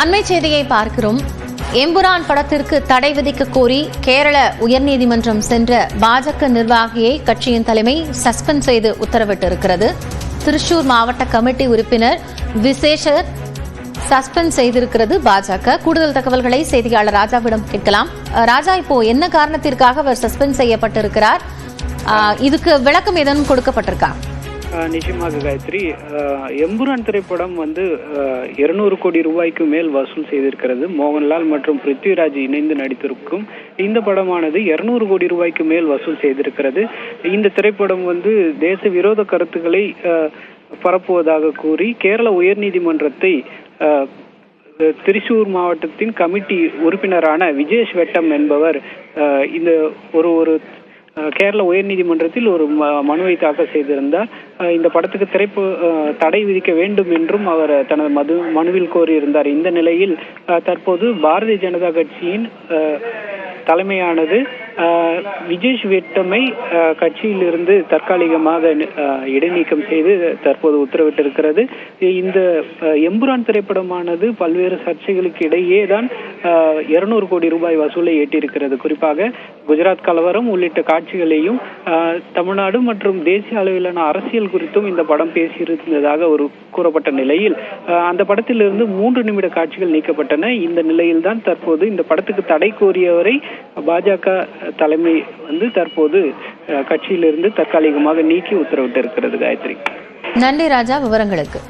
அண்மை செய்தியை பார்க்கிறோம். எம்புரான் படத்திற்கு தடை விதிக்க கோரி கேரள உயர்நீதிமன்றம் சென்ற பாஜக நிர்வாகியை கட்சியின் தலைமை சஸ்பெண்ட் செய்து உத்தரவிட்டிருக்கிறது. திருச்சூர் மாவட்ட கமிட்டி உறுப்பினர் விசேஷர் சஸ்பெண்ட் செய்திருக்கிறது பாஜக. கூடுதல் தகவல்களை செய்தியாளர் ராஜாவிடம் கேட்கலாம். ராஜா இப்போ என்ன காரணத்திற்காக அவர் சஸ்பெண்ட் செய்யப்பட்டிருக்கிறார்? இதுக்கு விளக்கம் ஏதேனும் கொடுக்கப்பட்டிருக்கா? நிச்சயமாக காயத்ரி. எம்புரான் திரைப்படம் வந்து இருநூறு கோடி ரூபாய்க்கு மேல் வசூல் செய்திருக்கிறது. மோகன்லால் மற்றும் பிருத்விராஜ் இணைந்து நடித்திருக்கும் இந்த படமானது இருநூறு கோடி ரூபாய்க்கு மேல் வசூல் செய்திருக்கிறது. இந்த திரைப்படம் வந்து தேச விரோத கருத்துக்களை பரப்புவதாக கூறி கேரள உயர்நீதிமன்றத்தை திரிசூர் மாவட்டத்தின் கமிட்டி உறுப்பினரான விஜேஷ் வெட்டம் என்பவர் இந்த ஒரு ஒரு கேரள உயர்நீதிமன்றத்தில் ஒரு ம- மனுவை தாக்கல் செய்திருந்தார். இந்த படத்துக்கு திரைப்பு தடை விதிக்க வேண்டும் என்றும் அவர் தனது மது மனுவில் கோரியிருந்தார். இந்த நிலையில் தற்போது பாரதிய ஜனதா கட்சியின் தலைமையானது விஜேஷ் வெட்டமை அஹ், கட்சியிலிருந்து தற்காலிகமாக இடைநீக்கம் செய்து தற்போது உத்தரவிட்டிருக்கிறது. இந்த எம்புரான் திரைப்படமானது பல்வேறு சர்ச்சைகளுக்கு இடையே தான் இருநூறு கோடி ரூபாய் வசூலை எட்டியிருக்கிறது. குறிப்பாக குஜராத் கலவரம் உள்ளிட்ட காட்சிகளையும் தமிழ்நாடு மற்றும் தேசிய அளவிலான அரசியல் குறித்தும் இந்த படம் பேசியிருந்ததாக ஒரு கூறப்பட்ட நிலையில் அந்த படத்திலிருந்து மூன்று நிமிட காட்சிகள் நீக்கப்பட்டன. இந்த நிலையில்தான் தற்போது இந்த படத்துக்கு தடை கோரியவரை பாஜக தலைமை வந்து தற்போது கட்சியிலிருந்து தற்காலிகமாக நீக்கி உத்தரவிட்டிருக்கிறது காயத்ரி. நன்றி ராஜா விவரங்களுக்கு.